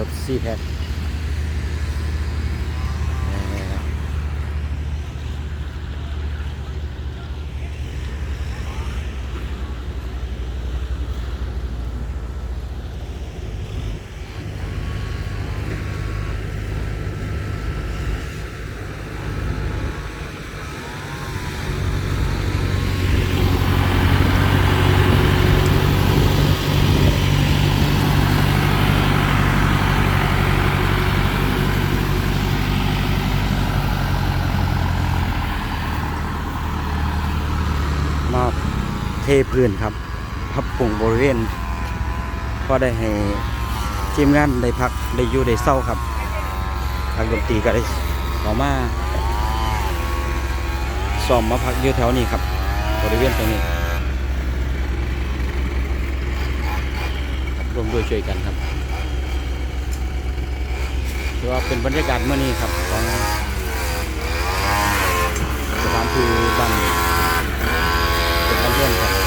รถซีแพ็ค มาเทพื้นครับพับปรุงบริเวณก็ได้ให้ทีมงานได้พักได้อยู่ได้เศร้าครับทางดนตรีก็ได้ขอมาซ้อมมาพักอยู่แถวนี้ครับบริเวณตรงนี้ร่วมด้วยช่วยกันครับถือว่าเป็นบรรยากาศเมื่อนี้ครับของสถานที่บ้าน เป็นเพื่อน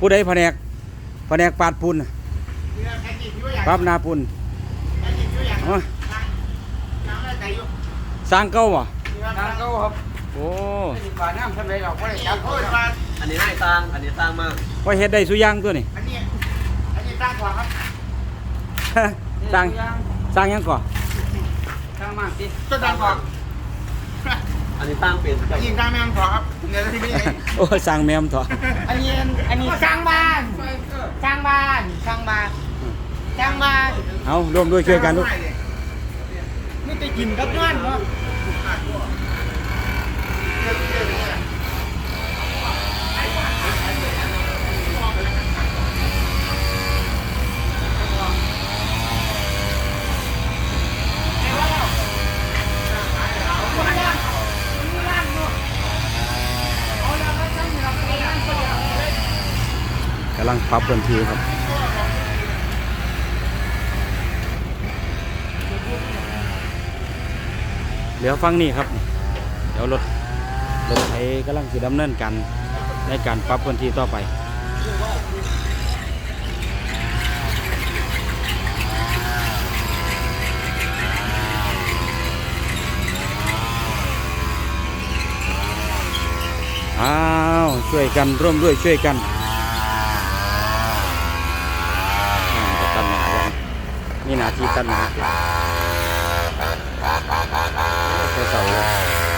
ผู้ใดแผนกแผนกปาดปุ่นน่ะปราบนาปุ่นเอาสร้างเก้าบ่ทางเขาครับโอ้ป่าน้ำทำไรเราก็ได้จับเขาอันนี้ให้สร้างอันนี้สร้างมากว่าเฮ็ดได้สุอยางตัวนี่อันนี้อันนี้สร้างกว่าครับสร้างสร้างหยังก่อนสร้างมากสิต้นสร้างกว่าอันนี้สร้างเป็นอันนี้สร้างแม่งกว่าครับเดี๋ยวที่นี่ โอ้สร้างแมมเถอะอันนี้อันนี้สร้างบ้านสร้างบ้านสร้างบ้านสร้างบ้านเอาร่วมด้วยช่วยกันลูกนี่ไปกินกับนอนเนาะ ปรับพื้นทีครับ เดี๋ยวฟังนี่ครับ เดี๋ยวรถรถไถกำลังสิดำเนินการในการปรับพื้นที่ต่อไปอ้าวช่วยกันร่วมด้วยช่วยกันอ่าก็ตัดหนาแล้ว นี่นาทีตัดหนาแค่เสาเลย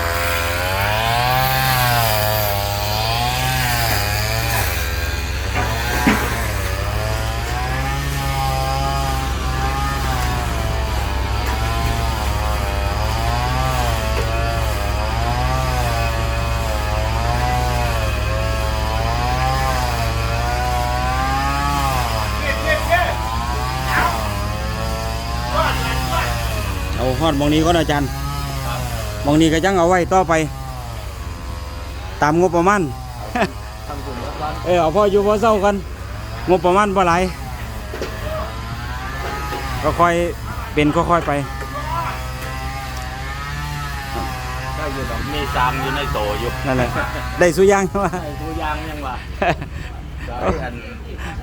เอา ฮอดหมองนี้ก็อาจารย์หมองนี้ก็จังเอาไว้ต่อไป ตามงบประมาณทำกลุ่มแล้วก็เออเอาพออยู่พอเศร้ากันงบประมาณบ่หลายก็ค่อยเป็นก็ค่อยไปก็อยู่ตรงมีสร้างอยู่ในโตอยู่นั่นแหละได้สุอยางว่าไอ้ตัวยางยังวะสายอัน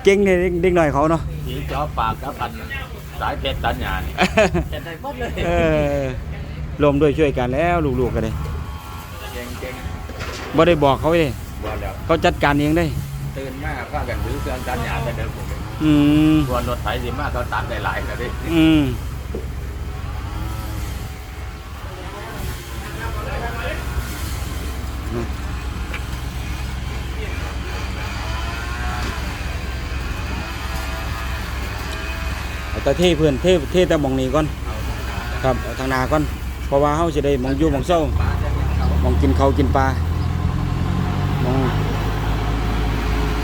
เก่งเนี่ยเด็กหน่อยเขาเนาะสีจอปากกับอัน สายเพชรตัญญานี่เห็นได้หมดเลยเออรวมด้วยช่วยกันแล้วลูกๆกันเลยเก่งเก่งบ่ได้บอกเขาเลยๆบ่แล้วเขาจัดการเองได้ ตื่นมาพากันถือเครื่องตัญญาแต่เดิมผมเองอืม ส่วนรถไถสิมาเขาตัดได้หลายก็ได้อืม แต่เทเพื่อนเทเทแต่มองนี้ก่อนครับเอาทางนาก่อนเพราะว่าเขาจะได้มองอยู่มองเศร้ามองกินเขากินปลามอง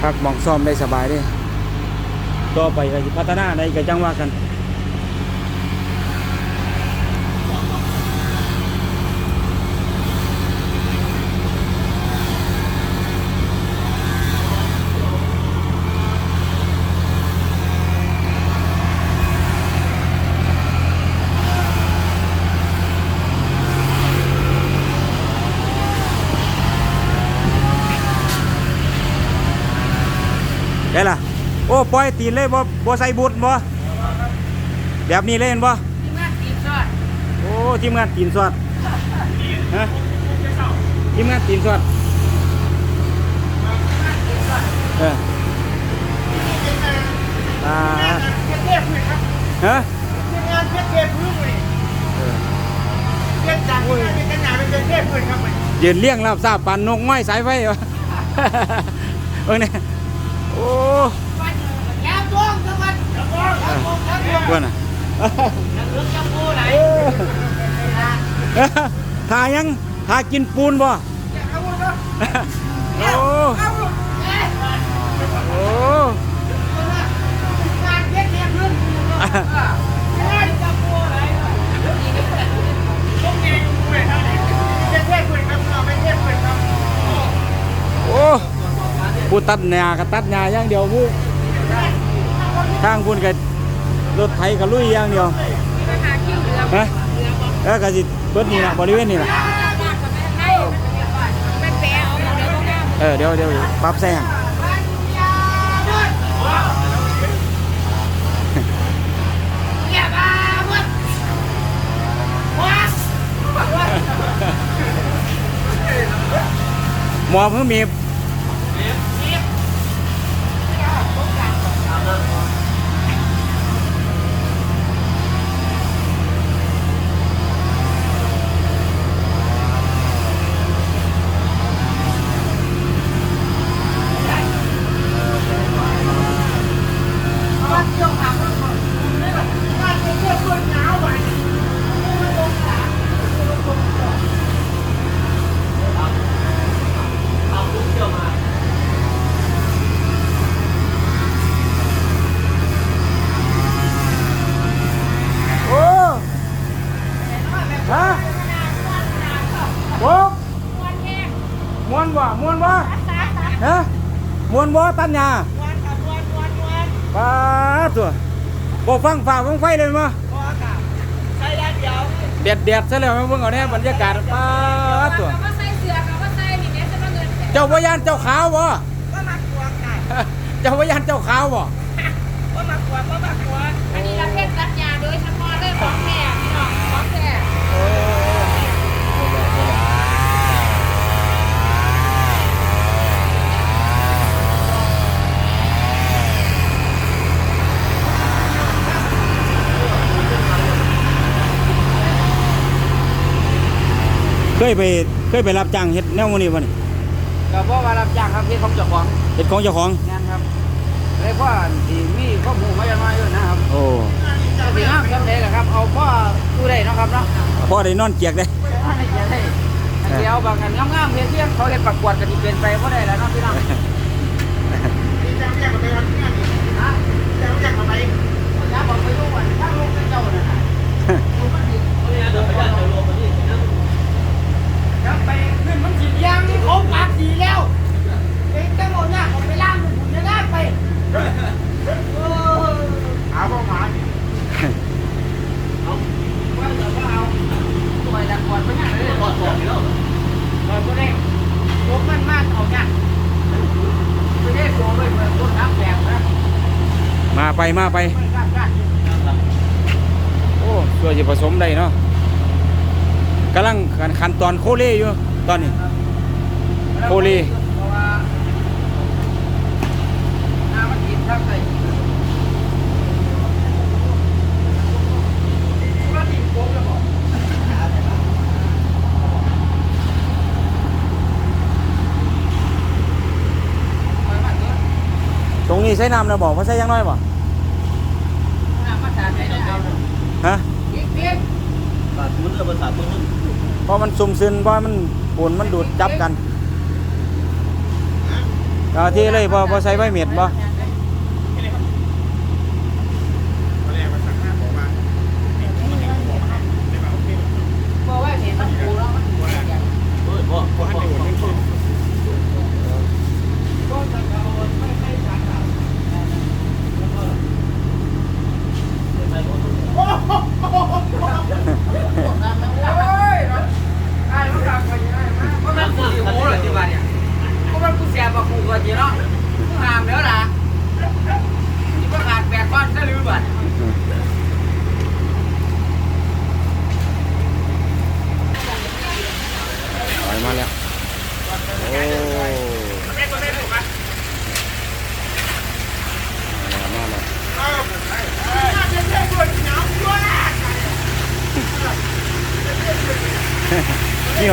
พักมองซ่อมได้สบายด้ต่อไปก็พัฒนาได้ก็จังว่ากัน ได้ล่ะ โอ้ ปล่อยตีนเลยบ่บ่ใส่บุตรบ่แบบนี้เลยเห็นบ่ที่มาตีซอดโอ้ทีมงานตีนสอดฮะทีมงานตีนสอดเอออ่าเพชรเทพพื้นครับฮะทีมงานเพชรเทพพื้นเลยเออเพชรจันทร์เป็นกันหนาเป็นเพชรเทพพื้นครับยืนเลี้ยงรับทราบปันนกไม้สายไฟวะเออเนี่ยโอ้ ยาวจ้วงจังหวัดจังหวัดจังห วัดจังหวัดเพื่อนน่ะยังเลือกจะพูดไหนทายังทากินปูนบ่เอาหมดแล้วโอ้เอาหมดเอ๊ะโอ้งานเพชรเทพพื้นงานจะพูดไหนพวกนี้คุยท่าไหร่เพชรเทพพื้นครับเราไม่เทพพื้นครับโอ้ผู้ตัดหญ้าก็ตัดหญ้าอย่างเดียวผู้ทางพุ่นก็ รถไถก็ลุยอย่างเดียวฮะเออก็สิเบิดนี่ล่ะบริเวณนี่ล่ะเออเดี๋ยวเดี๋ยวปรับแซงอย่ามาหมดว้าหมอเพิ่งมี วัดยงหางวัดวัดเป็นเพื่อนคนหนาวไปมันลงหลัง โอ้ฮะโอ้มวนบ่มวนบ่ฮะมวน บ่ตัดหญ้าวันกับวันวันวันปาดตัวบ่ฟังฝ่าฟังไฟเลยมั้พอกับใช้ได้เดียวเด็ดเด็ดๆซะแล้วเบิ่งเอาแน่บรรยากาศปาดตัวก็ใส่เสื้อก็ใส่นี่แม่จะมาเงินเจ้าบ่ยานเจ้าขาวบ่ ก็มากลัวไก่เจ้าบ่ยานเจ้าขาวบ่ก็มากลัวก็มากลัวอันนี้เราเพชรรัดยาโดยเฉพาะเลยของแท้พี่น้องของแท้ เคยไปเคยไปรับจ้างเฮ็ดแนวมื้อนี้บ่นี่ก็เพราะว่ารับจ้างครับที่ของเจ้าของเฮ็ดของเจ้าของงานครับเลยพ่อที่มีข้อมูลมาอย่างน้อยอยู่นะครับโอ้ที่น้ำจำเลยครับเอาพ่อดูได้เนาะครับเนาะพอได้นอนเกียกได้ให้เกียรติให้อันเดียวบางกันงามๆเพียงเพียงเขาเห็นประกวดกันที่เป็นไปก็ได้แล้วเนาะพี่น้องอย่าบอกไปดูว่าถ้าลูกเป็นเจ้าน่ะนะจะไปขึ้นมันสียางนี่เขาปากสีแล้วเป็นจังหวะเนี่ยเขาไปล่างมันจะได้ไปเออเอาบ่หมาเอาว่าจะว่าเอาตัวดักกวดไปเนี่ยเลยกอดกอดอยู่แล้วกอดก็ได้ยกมันมากเอาเนี่ยไม่ได้โกงเลยเหมือนคนรับแบบนะ มา ไปมาไปไม่กล้ากล้าโอ้ตัวสิผสมได้เนาะกำลังขันตอนโคเลอยู่ตอนนี้ โคเพราะว่าน้ำมันกินทับเลยว่าดินโกงแล้วบอกตรงนี้ใช้น้ำนะบอกว่าใช้ยังน้อยบ่ มันเรื่องภาษาตันเพราะมันซุ่มซึนเพราะมันปูนมันดูดจับกันเอาที่เลยพอพอใช้ใบเม็ดบ่บอว่าเห็นมันปูแล้วมันเออบอกว่าให้ดูมันขึ้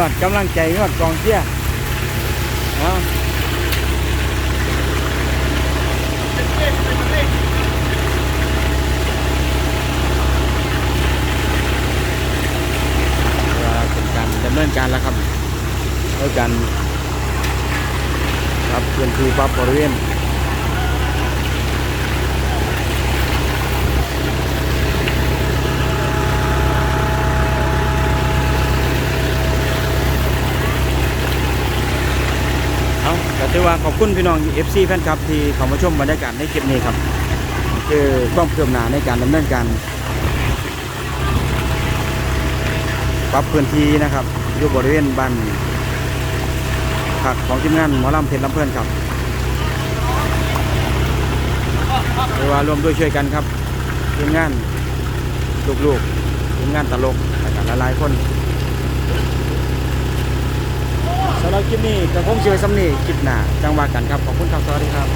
อดกำลังใจนี่หอดกองเชียร์เอาเป็นการดำเนินการแล้วครับแล้วยกันครับเพื่อนคือปรับบริเวณ เอาก็ ถือว่าขอบคุณพี่น้อง FC แฟนคลับที่เข้ามาชมบรรยากาศในคลิปนี้ครับคือความคืบหนาในการดำเนินการปรับพื้นที่นะครับอยู่บริเวณบ้านผักของทีมงานหมอลำเพชรลำเพลินครับหรือว่ารวมด้วยช่วยกันครับทีมงานลูกๆทีมงานตลกและหลายๆคน สำหรับคลิปนี้ก็คงเชื่อสำนีคลิปหน้าจังหวะกันครับ ขอบคุณครับ สวัสดีครับ